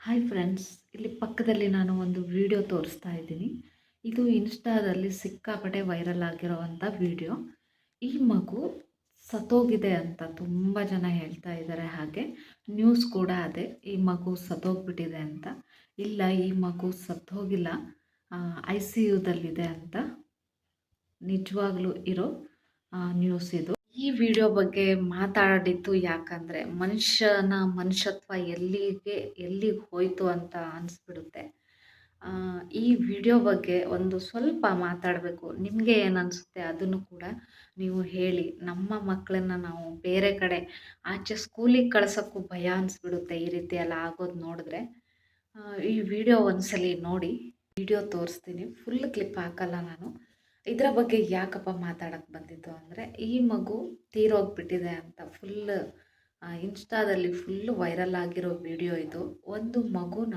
Hi friends ಇಲ್ಲಿ ಪಕ್ಕದಲ್ಲಿ ನಾನು ಒಂದು ವಿಡಿಯೋ ತೋರಿಸ್ತಾ ಇದ್ದೀನಿ. ಇದು ಇನ್ಸ್ಟಾದಲ್ಲಿ ಸಿಕ್ಕಾಪಟ್ಟೆ ವೈರಲ್ ಆಗಿರೋವಂಥ ವಿಡಿಯೋ ಈ ಮಗು ಸತ್ತೋಗಿದೆ ಅಂತ ತುಂಬ ಜನ ಹೇಳ್ತಾ ಇದ್ದಾರೆ ಹಾಗೆ. ನ್ಯೂಸ್ ಕೂಡ ಅದೇ, ಈ ಮಗು ಸತ್ತೋಗ್ಬಿಟ್ಟಿದೆ ಅಂತ. ಇಲ್ಲ, ಈ ಮಗು ಸತ್ತೋಗಿಲ್ಲ. ಐ ಸಿ ಯುದಲ್ಲಿದೆ ಅಂತ. ನಿಜವಾಗ್ಲೂ ಇರೋ ನ್ಯೂಸ್ ಇದು. ಈ ವಿಡಿಯೋ ಬಗ್ಗೆ ಮಾತಾಡಿದ್ದು ಯಾಕಂದರೆ ಮನುಷ್ಯನ ಮನುಷ್ಯತ್ವ ಎಲ್ಲಿಗೆ ಎಲ್ಲಿಗೆ ಹೋಯಿತು ಅಂತ ಅನಿಸ್ಬಿಡುತ್ತೆ. ಈ ವಿಡಿಯೋ ಬಗ್ಗೆ ಒಂದು ಸ್ವಲ್ಪ ಮಾತಾಡಬೇಕು. ನಿಮಗೆ ಏನು ಅನಿಸುತ್ತೆ ಅದನ್ನು ಕೂಡ ನೀವು ಹೇಳಿ. ನಮ್ಮ ಮಕ್ಕಳನ್ನ ನಾವು ಬೇರೆ ಕಡೆ ಆಚೆ ಸ್ಕೂಲಿಗೆ ಕಳ್ಸೋಕ್ಕೂ ಭಯ ಅನಿಸ್ಬಿಡುತ್ತೆ ಈ ರೀತಿ ಎಲ್ಲ ಆಗೋದು ನೋಡಿದ್ರೆ. ಈ ವಿಡಿಯೋ ಒಂದ್ಸಲಿ ನೋಡಿ. ವಿಡಿಯೋ ತೋರಿಸ್ತೀನಿ. ಫುಲ್ ಕ್ಲಿಪ್ ಹಾಕಲ್ಲ ನಾನು. ಇದರ ಬಗ್ಗೆ ಯಾಕಪ್ಪ ಮಾತಾಡೋಕ್ಕೆ ಬಂದಿದ್ದು ಅಂದರೆ, ಈ ಮಗು ತೀರೋಗ್ಬಿಟ್ಟಿದೆ ಅಂತ ಫುಲ್ ಇನ್ಸ್ಟಾದಲ್ಲಿ ಫುಲ್ ವೈರಲ್ ಆಗಿರೋ ವಿಡಿಯೋ ಇದು. ಒಂದು ಮಗುನ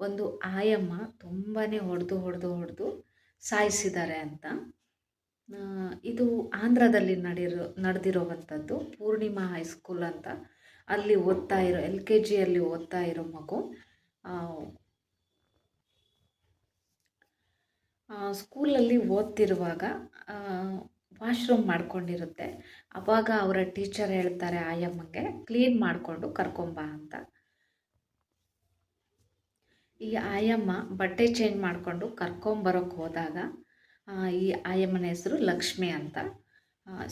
ಒಂದು ಆಯಮ್ಮ ತುಂಬಾ ಹೊಡೆದು ಹೊಡೆದು ಹೊಡೆದು ಸಾಯಿಸಿದ್ದಾರೆ ಅಂತ. ಇದು ಆಂಧ್ರದಲ್ಲಿ ನಡೆದಿರೋ ನಡೆದಿರೋವಂಥದ್ದು ಪೂರ್ಣಿಮಾ ಹೈಸ್ಕೂಲ್ ಅಂತ. ಅಲ್ಲಿ ಓದ್ತಾ ಇರೋ ಎಲ್ ಕೆ ಜಿಯಲ್ಲಿ ಓದ್ತಾ ಇರೋ ಮಗು ಸ್ಕೂಲಲ್ಲಿ ಓದ್ತಿರುವಾಗ ವಾಶ್ರೂಮ್ ಮಾಡ್ಕೊಂಡಿರುತ್ತೆ. ಅವಾಗ ಅವರ ಟೀಚರ್ ಹೇಳ್ತಾರೆ, ಆಯಮ್ಮಂಗೆ ಕ್ಲೀನ್ ಮಾಡಿಕೊಂಡು ಕರ್ಕೊಂಬಾ ಅಂತ. ಈ ಆಯಮ್ಮ ಬಟ್ಟೆ ಚೇಂಜ್ ಮಾಡಿಕೊಂಡು ಕರ್ಕೊಂಬರೋಕೆ ಹೋದಾಗ ಈ ಆಯಮ್ಮನ ಹೆಸರು ಲಕ್ಷ್ಮಿ ಅಂತ.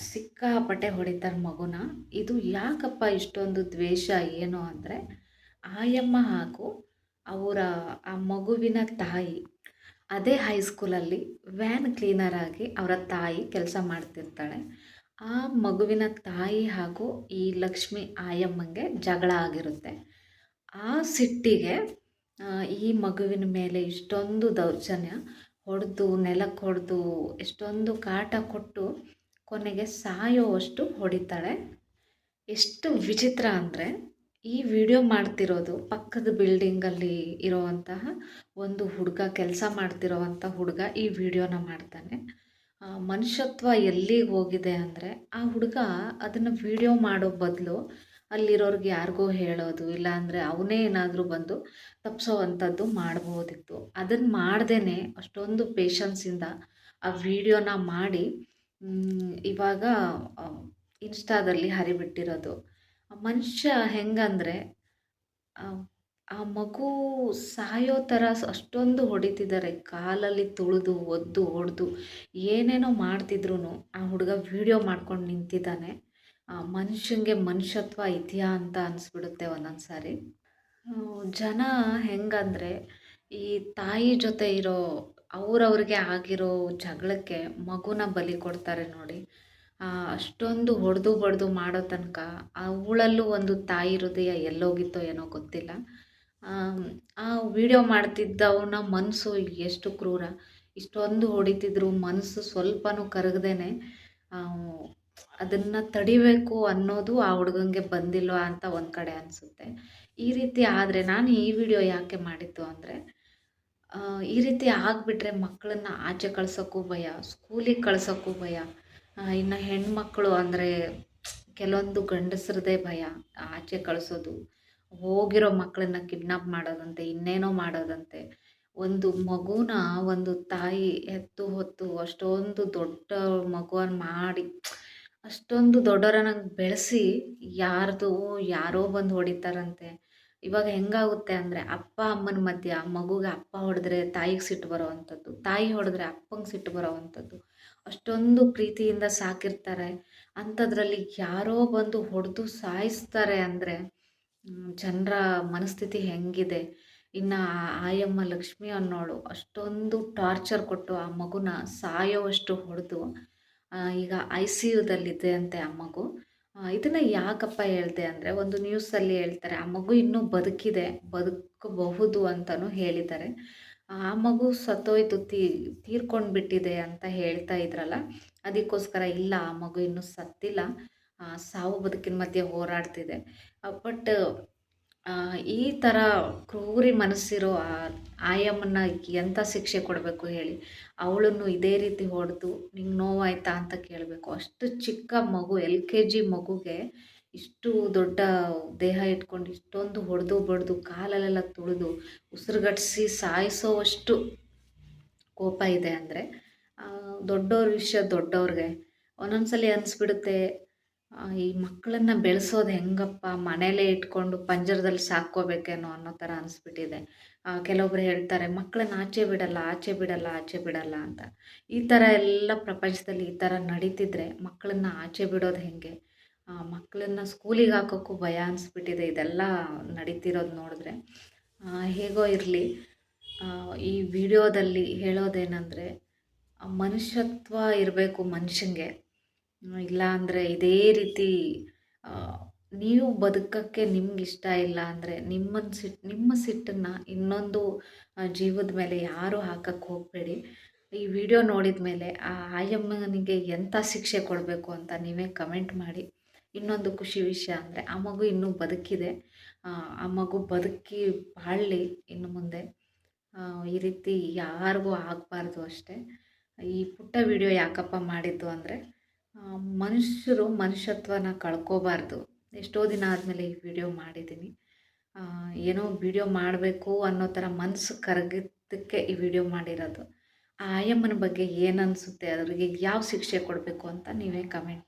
ಸಿಕ್ಕಾಪಟ್ಟೆ ಹೊಡಿತಾರೆ ಮಗುನ. ಇದು ಯಾಕಪ್ಪ ಇಷ್ಟೊಂದು ದ್ವೇಷ, ಏನು ಅಂದರೆ, ಆಯಮ್ಮ ಹಾಗೂ ಅವರ, ಆ ಮಗುವಿನ ತಾಯಿ ಅದೇ ಹೈಸ್ಕೂಲಲ್ಲಿ ವ್ಯಾನ್ ಕ್ಲೀನರ್ ಆಗಿ ಅವರ ತಾಯಿ ಕೆಲಸ ಮಾಡ್ತಿರ್ತಾಳೆ. ಆ ಮಗುವಿನ ತಾಯಿ ಹಾಗೂ ಈ ಲಕ್ಷ್ಮಿ ಆಯಮ್ಮಂಗೆ ಜಗಳ ಆಗಿರುತ್ತೆ. ಆ ಸಿಟ್ಟಿಗೆ ಈ ಮಗುವಿನ ಮೇಲೆ ಇಷ್ಟೊಂದು ದೌರ್ಜನ್ಯ, ಹೊಡೆದು ನೆಲಕ್ಕೆ ಹೊಡೆದು, ಎಷ್ಟೊಂದು ಕಾಟ ಕೊಟ್ಟು ಕೊನೆಗೆ ಸಾಯೋವಷ್ಟು ಹೊಡಿತಾಳೆ. ಎಷ್ಟು ವಿಚಿತ್ರ ಅಂದರೆ ಈ ವಿಡಿಯೋ ಮಾಡ್ತಿರೋದು ಪಕ್ಕದ ಬಿಲ್ಡಿಂಗಲ್ಲಿ ಇರೋವಂತಹ ಒಂದು ಹುಡುಗ, ಕೆಲಸ ಮಾಡ್ತಿರೋವಂಥ ಹುಡುಗ ಈ ವಿಡಿಯೋನ ಮಾಡ್ತಾನೆ. ಮನುಷ್ಯತ್ವ ಎಲ್ಲಿಗೆ ಹೋಗಿದೆ ಅಂದರೆ ಆ ಹುಡುಗ ಅದನ್ನು ವಿಡಿಯೋ ಮಾಡೋ ಬದಲು ಅಲ್ಲಿರೋರ್ಗೆ ಯಾರಿಗೋ ಹೇಳೋದು ಇಲ್ಲಾಂದರೆ ಅವನೇ ಏನಾದರೂ ಬಂದು ತಪ್ಪಿಸೋವಂಥದ್ದು ಮಾಡ್ಬೋದಿತ್ತು. ಅದನ್ನು ಮಾಡ್ದೇ ಅಷ್ಟೊಂದು ಪೇಷನ್ಸಿಂದ ಆ ವಿಡಿಯೋನ ಮಾಡಿ ಇವಾಗ ಇನ್ಸ್ಟಾದಲ್ಲಿ ಹರಿಬಿಟ್ಟಿರೋದು. ಮನುಷ್ಯ ಹೆಂಗಂದರೆ, ಆ ಮಗು ಸಾಯೋ ಥರ ಅಷ್ಟೊಂದು ಹೊಡಿತಿದ್ದಾರೆ ಕಾಲಲ್ಲಿ ತುಳಿದು, ಒದ್ದು ಹೊಡೆದು ಏನೇನೋ ಮಾಡ್ತಿದ್ರು ಆ ಹುಡುಗ ವೀಡಿಯೋ ಮಾಡ್ಕೊಂಡು ನಿಂತಿದ್ದಾನೆ ಮನುಷ್ಯಂಗೆ ಮನುಷ್ಯತ್ವ ಇದೆಯಾ ಅಂತ ಅನಿಸ್ಬಿಡುತ್ತೆ ಒಂದೊಂದು ಸಾರಿ ಜನ ಹೆಂಗಂದರೆ, ಈ ತಾಯಿ ಜೊತೆ ಇರೋ, ಅವ್ರವ್ರಿಗೆ ಆಗಿರೋ ಜಗಳಕ್ಕೆ ಮಗುನ ಬಲಿ ಕೊಡ್ತಾರೆ ನೋಡಿ. ಅಷ್ಟೊಂದು ಹೊಡೆದು ಬಡ್ದು ಮಾಡೋ ತನಕ ಅವಳಲ್ಲೂ ಒಂದು ತಾಯಿ ಹೃದಯ ಎಲ್ಲೋಗಿತ್ತೋ ಏನೋ ಗೊತ್ತಿಲ್ಲ. ಆ ವಿಡಿಯೋ ಮಾಡ್ತಿದ್ದವನ ಮನಸ್ಸು ಎಷ್ಟು ಕ್ರೂರ. ಇಷ್ಟೊಂದು ಹೊಡಿತಿದ್ರು ಮನಸ್ಸು ಸ್ವಲ್ಪನೂ ಕರಗದೇನೆ. ಅದನ್ನು ತಡಿಬೇಕು ಅನ್ನೋದು ಆ ಹುಡುಗಂಗೆ ಬಂದಿಲ್ಲ ಅಂತ ಒಂದು ಕಡೆ ಅನಿಸುತ್ತೆ. ಈ ರೀತಿ ಆದರೆ ನಾನು ಈ ವಿಡಿಯೋ ಯಾಕೆ ಮಾಡಿದ್ದು ಅಂದರೆ ಈ ರೀತಿ ಆಗಿಬಿಟ್ರೆ ಮಕ್ಕಳನ್ನ ಆಚೆ ಕಳ್ಸೋಕ್ಕೂ ಭಯ, ಸ್ಕೂಲಿಗೆ ಕಳ್ಸೋಕ್ಕೂ ಭಯ. ಇನ್ನು ಹೆಣ್ಮಕ್ಳು ಅಂದರೆ ಕೆಲವೊಂದು ಗಂಡಸ್ರದೇ ಭಯ, ಆಚೆ ಕಳಿಸೋದು, ಹೋಗಿರೋ ಮಕ್ಕಳನ್ನ ಕಿಡ್ನಾಪ್ ಮಾಡೋದಂತೆ, ಇನ್ನೇನೋ ಮಾಡೋದಂತೆ. ಒಂದು ಮಗುನ ಒಂದು ತಾಯಿ ಎತ್ತು ಹೊತ್ತು ಅಷ್ಟೊಂದು ದೊಡ್ಡ ಮಗುವನ್ನು ಮಾಡಿ, ಅಷ್ಟೊಂದು ದೊಡ್ಡವರನ್ನ ಬೆಳೆಸಿ ಯಾರ್ದು ಯಾರೋ ಬಂದು ಹೊಡಿತಾರಂತೆ. ಇವಾಗ ಹೆಂಗಾಗುತ್ತೆ ಅಂದರೆ ಅಪ್ಪ ಅಮ್ಮನ ಮಧ್ಯ ಮಗುಗೆ ಅಪ್ಪ ಹೊಡೆದ್ರೆ ತಾಯಿಗೆ ಸಿಟ್ಟು ಬರೋವಂಥದ್ದು, ತಾಯಿ ಹೊಡೆದ್ರೆ ಅಪ್ಪಂಗೆ ಸಿಟ್ಟು ಬರೋ ಅಂಥದ್ದು ಅಷ್ಟೊಂದು ಪ್ರೀತಿಯಿಂದ ಸಾಕಿರ್ತಾರೆ. ಅಂಥದ್ರಲ್ಲಿ ಯಾರೋ ಬಂದು ಹೊಡೆದು ಸಾಯಿಸ್ತಾರೆ ಅಂದರೆ ಜನರ ಮನಸ್ಥಿತಿ ಹೆಂಗಿದೆ? ಇನ್ನು ಆಯಮ್ಮ ಲಕ್ಷ್ಮಿ ಅನ್ನೋಳು ಅಷ್ಟೊಂದು ಟಾರ್ಚರ್ ಕೊಟ್ಟು ಆ ಮಗುನ ಸಾಯೋವಷ್ಟು ಹೊಡೆದು ಈಗ ಐ ಸಿ ಯುದಲ್ಲಿದೆ ಅಂತೆ ಆ ಮಗು. ಇದನ್ನು ಯಾಕಪ್ಪ ಹೇಳ್ದೆ ಅಂದರೆ, ಒಂದು ನ್ಯೂಸಲ್ಲಿ ಹೇಳ್ತಾರೆ, ಆ ಮಗು ಇನ್ನೂ ಬದುಕಿದೆ, ಬದುಕಬಹುದು ಅಂತಲೂ ಹೇಳಿದ್ದಾರೆ. ಆ ಮಗು ಸತ್ತೋಯ್ತು ತೀರ್ಕೊಂಡು ಬಿಟ್ಟಿದೆ ಅಂತ ಹೇಳ್ತಾ ಇದ್ರಲ್ಲ, ಅದಕ್ಕೋಸ್ಕರ ಇಲ್ಲ, ಆ ಮಗು ಇನ್ನೂ ಸತ್ತಿಲ್ಲ ಸಾವು ಬದುಕಿನ ಮಧ್ಯೆ ಹೋರಾಡ್ತಿದೆ. ಬಟ್ ಈ ಥರ ಕ್ರೂರಿ ಮನಸ್ಸಿರೋ ಆಯಮ್ಮನ್ನ ಎಂಥ ಶಿಕ್ಷೆ ಕೊಡಬೇಕು ಹೇಳಿ? ಅವಳನ್ನು ಇದೇ ರೀತಿ ಹೊಡೆದು, ನಿಂಗೆ ನೋವಾಯ್ತಾ? ಅಂತ ಕೇಳಬೇಕು. ಅಷ್ಟು ಚಿಕ್ಕ ಮಗು, ಎಲ್ ಕೆ ಜಿ ಮಗುಗೆ ಇಷ್ಟು ದೊಡ್ಡ ದೇಹ ಇಟ್ಕೊಂಡು ಇಷ್ಟೊಂದು ಹೊಡೆದು ಬಡಿದು ಕಾಲಲ್ಲೆಲ್ಲ ತುಳಿದು ಉಸಿರುಗಟ್ಟಿಸಿ ಸಾಯಿಸೋವಷ್ಟು ಕೋಪ ಇದೆ ಅಂದರೆ ದೊಡ್ಡವ್ರ ವಿಷಯ ದೊಡ್ಡವ್ರಿಗೆ ಒಂದೊಂದ್ಸಲಿ ಸಲ ಅನಿಸ್ಬಿಡುತ್ತೆ ಈ ಮಕ್ಕಳನ್ನ ಬೆಳೆಸೋದು ಹೆಂಗಪ್ಪ, ಮನೇಲೇ ಇಟ್ಕೊಂಡು ಪಂಜರದಲ್ಲಿ ಸಾಕೋಬೇಕೇನೋ ಅನ್ನೋ ಥರ ಅನಿಸ್ಬಿಟ್ಟಿದೆ. ಕೆಲವೊಬ್ರು ಹೇಳ್ತಾರೆ ಮಕ್ಕಳನ್ನ ಆಚೆ ಬಿಡಲ್ಲ ಆಚೆ ಬಿಡಲ್ಲ ಆಚೆ ಬಿಡಲ್ಲ ಅಂತ. ಈ ಥರ ಎಲ್ಲ ಪ್ರಪಂಚದಲ್ಲಿ ಈ ಥರ ನಡೀತಿದ್ರೆ ಮಕ್ಕಳನ್ನ ಆಚೆ ಬಿಡೋದು ಹೇಗೆ? ಮಕ್ಕಳನ್ನ ಸ್ಕೂಲಿಗೆ ಹಾಕೋಕ್ಕೂ ಭಯ ಅನಿಸ್ಬಿಟ್ಟಿದೆ. ಇದೆಲ್ಲ ನಡೀತಿರೋದು ನೋಡಿದ್ರೆ. ಹೇಗೋ ಇರಲಿ. ಈ ವಿಡಿಯೋದಲ್ಲಿ ಹೇಳೋದೇನೆಂದರೆ ಮನುಷ್ಯತ್ವ ಇರಬೇಕು ಮನುಷ್ಯಂಗೆ. ಇಲ್ಲ ಅಂದರೆ ಇದೇ ರೀತಿ ನೀವು ಬದುಕಕ್ಕೆ ನಿಮ್ಗೆ ಇಷ್ಟ ಇಲ್ಲ ಅಂದರೆ ನಿಮ್ಮನ್ನು ಸಿಟ್ಟು ನಿಮ್ಮ ಸಿಟ್ಟನ್ನು ಇನ್ನೊಂದು ಜೀವದ ಮೇಲೆ ಯಾರೂ ಹಾಕಕ್ಕೆ ಹೋಗಬೇಡಿ. ಈ ವಿಡಿಯೋ ನೋಡಿದ ಮೇಲೆ ಆ, ಆಯಮ್ಮನಿಗೆ ಎಂಥ ಶಿಕ್ಷೆ ಕೊಡಬೇಕು ಅಂತ ನೀವೇ ಕಮೆಂಟ್ ಮಾಡಿ. ಇನ್ನೊಂದು ಖುಷಿ ವಿಷಯ ಅಂದರೆ ಆ ಮಗು ಇನ್ನೂ ಬದುಕಿದೆ. ಆ ಮಗು ಬದುಕಿ ಬಾಳಲಿ ಇನ್ನು ಮುಂದೆ. ಈ ರೀತಿ ಯಾರಿಗೂ ಆಗಬಾರ್ದು ಅಷ್ಟೇ. ಈ ಪುಟ್ಟ ವಿಡಿಯೋ ಯಾಕಪ್ಪ ಮಾಡಿದ್ದು ಅಂದರೆ ಮನುಷ್ಯರು ಮನುಷ್ಯತ್ವನ ಕಳ್ಕೋಬಾರ್ದು. ಎಷ್ಟೋ ದಿನ ಆದಮೇಲೆ ಈ ವಿಡಿಯೋ ಮಾಡಿದ್ದೀನಿ. ಏನೋ ವಿಡಿಯೋ ಮಾಡಬೇಕು ಅನ್ನೋ ಥರ ಮನಸ್ಸು ಕರಗಿದ್ದಕ್ಕೆ ಈ ವಿಡಿಯೋ ಮಾಡಿರೋದು. ಆ ಆಯಮ್ಮನ ಬಗ್ಗೆ ಏನು ಅನಿಸುತ್ತೆ? ಯಾವ ಶಿಕ್ಷೆ ಕೊಡಬೇಕು ಅಂತ ನೀವೇ ಕಮೆಂಟ್